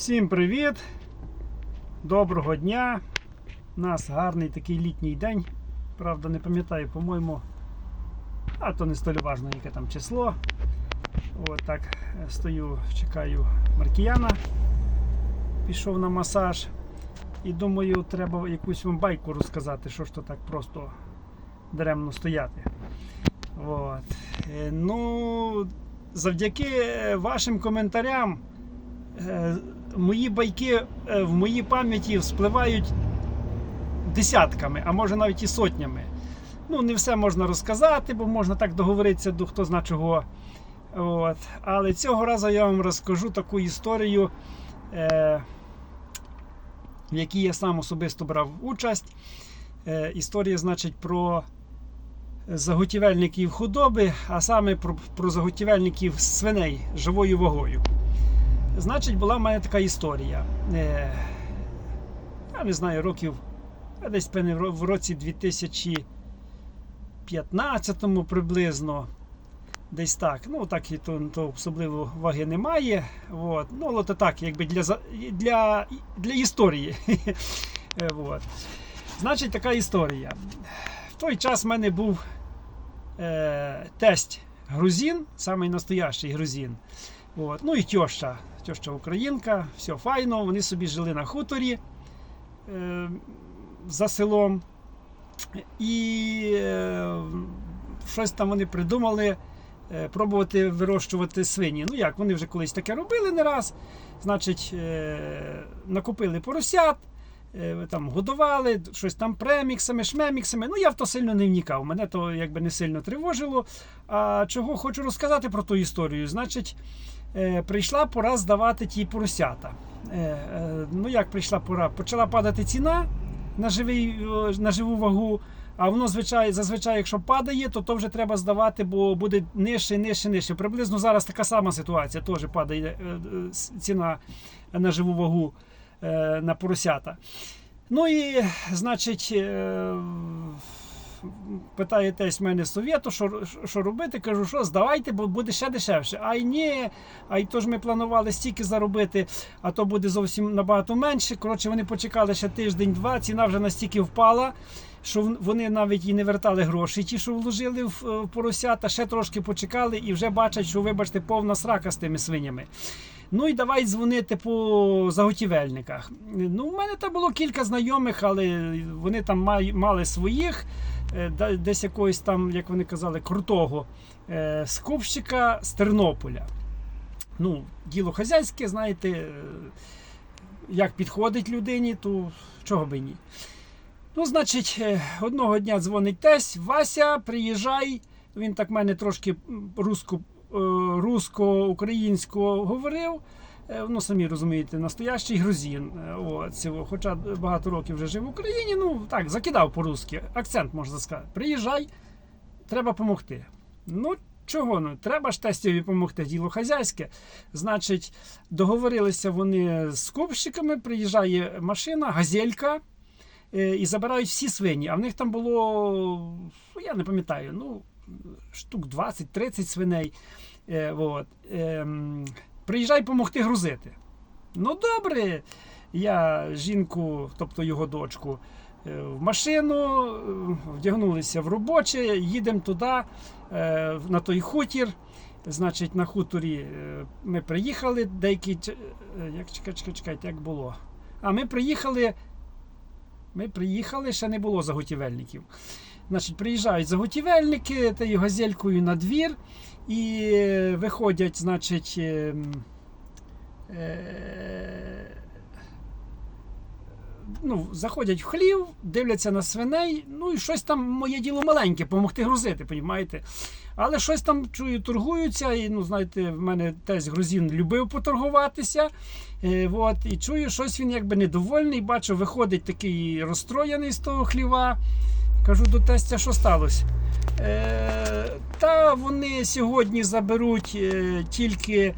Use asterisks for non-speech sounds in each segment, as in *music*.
Всім привіт! Доброго дня! У нас гарний такий літній день. Правда, не пам'ятаю, по-моєму, а то не столь важно, яке там число. От так е, стою, чекаю Маркіяна. Пішов на масаж. І думаю, треба якусь вам байку розказати, що ж то так просто даремно стояти. От. Е, Ну, завдяки е, вашим коментарям. Мої байки е, в моїй пам'яті вспливають десятками, а може навіть і сотнями. Ну, не все можна розказати, бо можна так договоритися до хто зна чого. От. Але цього разу я вам розкажу таку історію, е, в якій я сам особисто брав участь. Е, історія, значить, про заготівельників худоби, а саме про, про заготівельників свиней живою вагою. Значить, була в мене така історія. Е, я не знаю, років десь певне, в році 2015 приблизно. Десь так. Ну, так і то, то особливо ваги немає. От. Ну, але то так, якби для, для, для історії. *laughs* Е, От. Значить, така історія. В той час в мене був е, тесть грузин, самий настоящий грузин. От. Ну і тьоща, тьоща українка, все файно. Вони собі жили на хуторі е, за селом. І е, щось там вони придумали е, пробувати вирощувати свині. Ну як, вони вже колись таке робили не раз. Значить, е, накупили поросят. е, Там годували, щось там преміксами, шмеміксами. Ну, я в то сильно не вникав. Мене то якби не сильно тривожило. А чого хочу розказати про ту історію? Значить, прийшла пора здавати ті поросята. Е, е, ну як прийшла пора? Почала падати ціна на, живий, е, на живу вагу. А воно звичай, зазвичай, якщо падає, то то вже треба здавати, бо буде нижче, нижче, нижче. Приблизно зараз така сама ситуація, теж падає е, е, ціна на живу вагу е, на поросята. Ну і, значить, е, питає тесть мене совєту, що, що робити. Кажу, що здавайте, бо буде ще дешевше. Ай ні, ай то ж ми планували стільки заробити, а то буде зовсім набагато менше. Коротше, вони почекали ще тиждень-два, ціна вже настільки впала. Що вони навіть і не вертали гроші, ті, що вложили в, поросята, ще трошки почекали і вже бачать, що, вибачте, повна срака з тими свинями. Ну і давай дзвонити по заготівельниках. Ну, у мене там було кілька знайомих, але вони там мали своїх, десь якогось там, як вони казали, крутого е, скупщика з Тернополя. Ну, діло хазяйське, знаєте, е, як підходить людині, то чого би ні. Ну, значить, е, одного дня дзвонить тесть, Вася, приїжджай. Він так в мене трошки м, руско, е, русско-українсько говорив. Е, Ну, самі розумієте, настоящий грузин. Е, От, цього. Хоча багато років вже жив в Україні, ну так, закидав по-русски. Акцент можна сказати. Приїжджай, треба допомогти. Ну, чого? Ну, треба ж тестові допомогти, діло хазяйське. Значить, договорилися вони з скупщиками, приїжджає машина, газелька е, і забирають всі свині. А в них там було, я не пам'ятаю, ну, штук 20-30 свиней. От. Приїжджай допомогти грузити. Ну, добре. Я жінку, тобто його дочку, е, в машину, е, вдягнулися в робоче, їдемо туди, е, на той хутір. Значить, на хуторі ми приїхали деякі. Як чекай, чекай, чекайте, як було? А ми приїхали. Ми приїхали, ще не було заготівельників. Значить, приїжджають заготівельники та й газелькою на двір і е, виходять, значить. ем, е, Ну, заходять в хлів, дивляться на свиней, ну і щось там моє діло маленьке, допомогти грузити, понімаєте? Але щось там чую, торгуються. І ну, знаєте, в мене тесть грузин любив поторгуватися. Е, от, і чую, щось він якби недовольний. Бачу, виходить такий розстроєний з того хліва. Кажу до тестя, що сталося. Е, та вони сьогодні заберуть е, тільки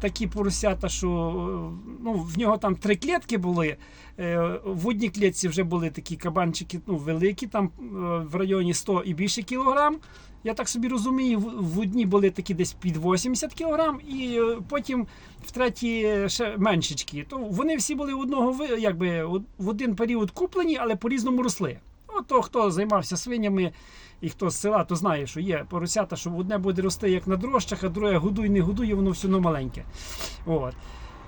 такі поросята, що е, ну, в нього там три клітки були. Е, В одній клітці вже були такі кабанчики ну, великі, там е, в районі 100 і більше кілограм. Я так собі розумію, в одній були такі десь під 80 кілограм, і е, потім в третій ще меншечки. То вони всі були одного якби в один період куплені, але по-різному росли. Ото хто займався свинями і хто з села, то знає, що є поросята, що одне буде рости як на дрожчах, а друге годуй, не годує, воно все одно маленьке. От.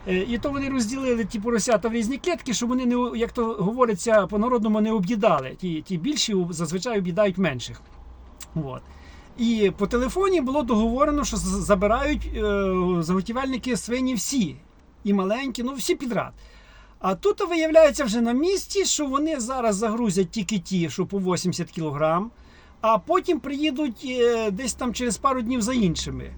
Е, І то вони розділили ті поросята в різні клітки, щоб вони не як то говориться по-народному не об'їдали. Ті, ті більші зазвичай об'їдають менших. От. І по телефоні було договорено, що забирають е, заготівельники свині всі, і маленькі, ну всі підряд. А тут виявляється вже на місці, що вони зараз загрузять тільки ті, що по 80 кілограм, а потім приїдуть е, десь там через пару днів за іншими.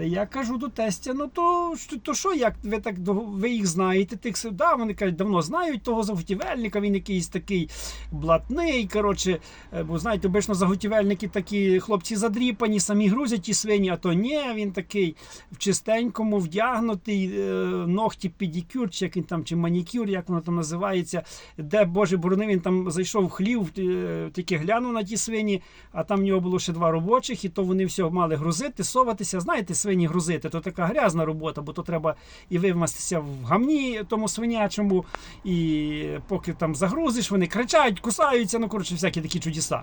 Я кажу до тестя, ну то, то що, як ви так ви їх знаєте? Тих да, вони кажуть, давно знають того заготівельника, він якийсь такий блатний. Коротше, е, бо знаєте, обично заготівельники такі хлопці задріпані, самі грузять ті свині, а то ні, він такий в чистенькому, вдягнутий, е, ногті педикюр, чи як він там, чи манікюр, як воно там називається, де Боже борони, він там зайшов в хлів, е, тільки глянув на ті свині, а там в нього було ще два робочих, і то вони все мали грузити, соватися. Знаєте, свині грузити, то така грязна робота, бо то треба і вивмастися в гамні тому свинячому, і поки там загрузиш, вони кричать, кусаються, ну коротше, всякі такі чудеса.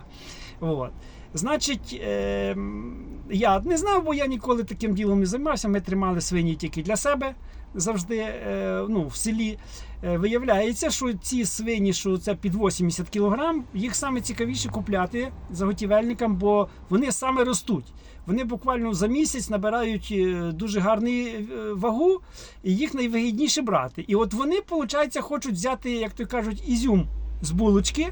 От. Значить, е, я не знав, бо я ніколи таким ділом не займався. Ми тримали свині тільки для себе завжди е, ну, в селі. Е, виявляється, що ці свині, що це під 80 кг, їх саме цікавіше купляти заготівельникам, бо вони саме ростуть. Вони буквально за місяць набирають е, дуже гарну вагу, і їх найвигідніше брати. І от вони, виходить, хочуть взяти, як то кажуть, ізюм з булочки,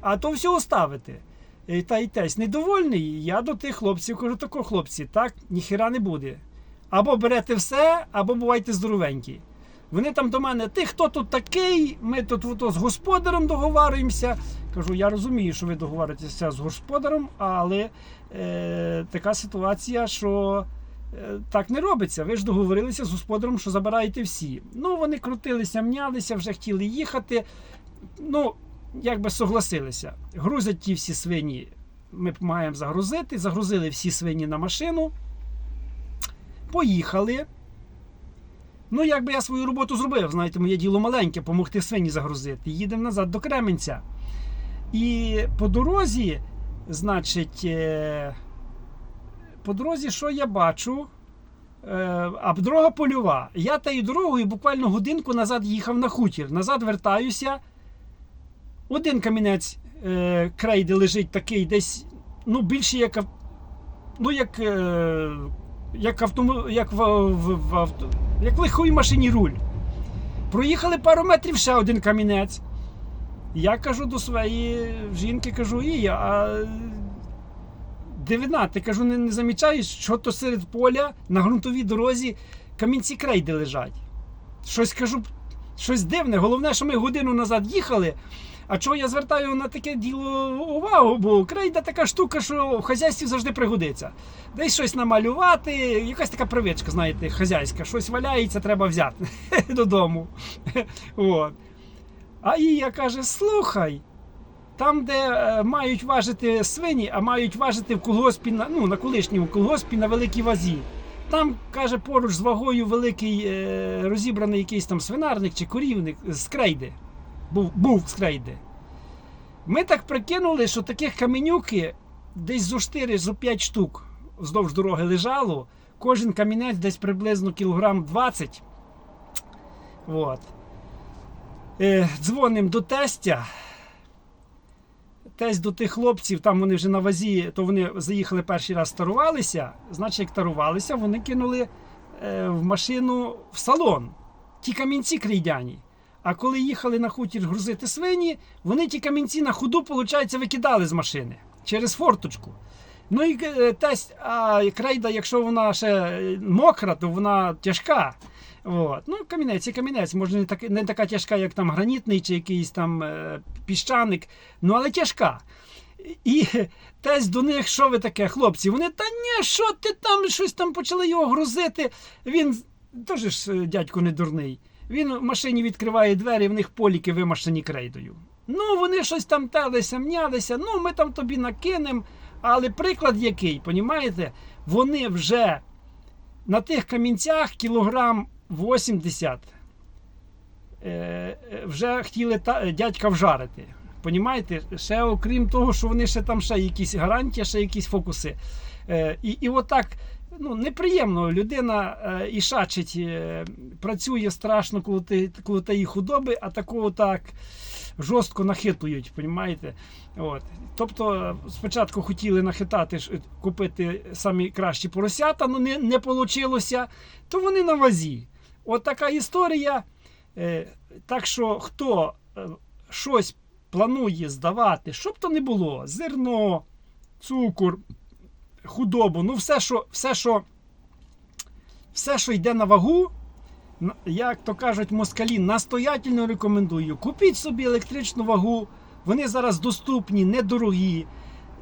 а то все оставити. Е, Та й тесть недовольний. Я до тих хлопців кажу, тако, хлопці, так ніхіра не буде. Або берете все, або бувайте здоровенькі. Вони там до мене, ти хто тут такий? Ми тут ото з господарем договарюємося. Кажу, я розумію, що ви договарюєтеся з господарем, але е, така ситуація, що е, так не робиться. Ви ж договорилися з господарем, що забираєте всі. Ну, вони крутилися, мнялися, вже хотіли їхати. Ну, якби согласилися. Грузять ті всі свині. Ми маємо загрузити. Загрузили всі свині на машину. Поїхали. Ну, якби я свою роботу зробив, знаєте, моє діло маленьке, допомогти свині загрузити. Їдемо назад до Кременця. І по дорозі, значить, е, по дорозі, що я бачу? Е, А дорога польова. Я тією дорогою буквально годинку назад їхав на хутір. Назад вертаюся. Один камінець е, крейди лежить такий, десь ну, більше як, ну, як, е, як, автому, як, в, в, в, авто, як легкої машині руль. Проїхали пару метрів ще один камінець. Я кажу до своєї жінки, кажу, Ія, а дивина, ти кажу, не, не замічаєш, що то серед поля на ґрунтовій дорозі камінці крейди лежать. Щось кажу, щось дивне. Головне, що ми годину назад їхали. А чого я звертаю на таке діло увагу? Бо крейда така штука, що в хазяйстві завжди пригодиться. Десь щось намалювати, якась така привичка, знаєте, хазяйська, щось валяється, треба взяти *laughs* додому. От. А Ія каже: слухай, там, де е, мають важити свині, а мають важити в колгоспі, на, ну, на колишньому колгоспі на великій вазі. Там, каже, поруч з вагою великий е, розібраний якийсь там свинарник чи корівник з крейди. Був, був з крейди. Ми так прикинули, що таких каменюки десь зо 4 зо 5 штук вздовж дороги лежало. Кожен камінець десь приблизно кілограм 20. От. Е, дзвоним до тестя. Тесть до тих хлопців, там вони вже на вазі, то вони заїхали перший раз тарувалися. Значить, як тарувалися, вони кинули е, в машину в салон. Ті камінці крейдяні. А коли їхали на хутір грузити свині, вони ті камінці на ходу, виходить, викидали з машини через форточку. Ну і е, тесть, а крейда, якщо вона ще е, мокра, то вона тяжка. От. Ну, камінець і камінець, може не, так, не така тяжка, як там гранітний чи якийсь там е, піщаник, ну але тяжка. І тесть до них, що ви таке, хлопці? Вони, та ні, що ти там щось там почали його грузити. Він теж ж дядько не дурний. Він в машині відкриває двері, в них поліки вимашені крейдою. Ну, вони щось там телися, мнялися, ну ми там тобі накинемо. Але приклад який, понімаєте? Вони вже на тих камінцях кілограм 80 е, вже хотіли дядька вжарити. Понімаєте? Ще окрім того, що вони ще там ще якісь гарантії, ще якісь фокуси. Е, і, і отак ну, неприємно. Людина е, і шачить, е, працює страшно коло, ти- коло тієї худоби, а такого так жорстко нахитують, понімаєте? От. Тобто спочатку хотіли нахитати, купити самі кращі поросята, але не, не вийшло, то вони на вазі. От така історія. Так що хто щось планує здавати, щоб то не було, зерно, цукор, худобу, ну все, що, все, що, все, що йде на вагу, як то кажуть москалі, настоятельно рекомендую. Купіть собі електричну вагу, вони зараз доступні, недорогі.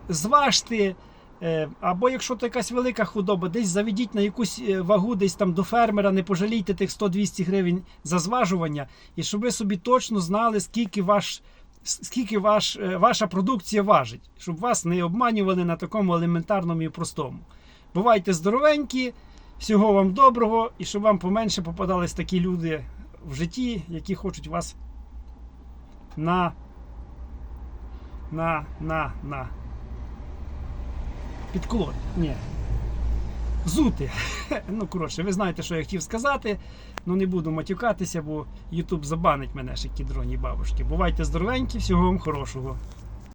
Зважте. е, Або якщо то якась велика худоба, десь заведіть на якусь е, вагу, десь там до фермера, не пожалійте тих 100-200 гривень за зважування, і щоб ви собі точно знали, скільки ваш, скільки ваш, е, ваша продукція важить, щоб вас не обманювали на такому елементарному і простому. Бувайте здоровенькі, всього вам доброго, і щоб вам поменше попадались такі люди в житті, які хочуть вас на, на, на, на. Підколоти. Ні. Зути. Ну, коротше, ви знаєте, що я хотів сказати. Ну не буду матюкатися, бо Ютуб забанить мене ще ті дроні бабушки. Бувайте здоровенькі, всього вам хорошого.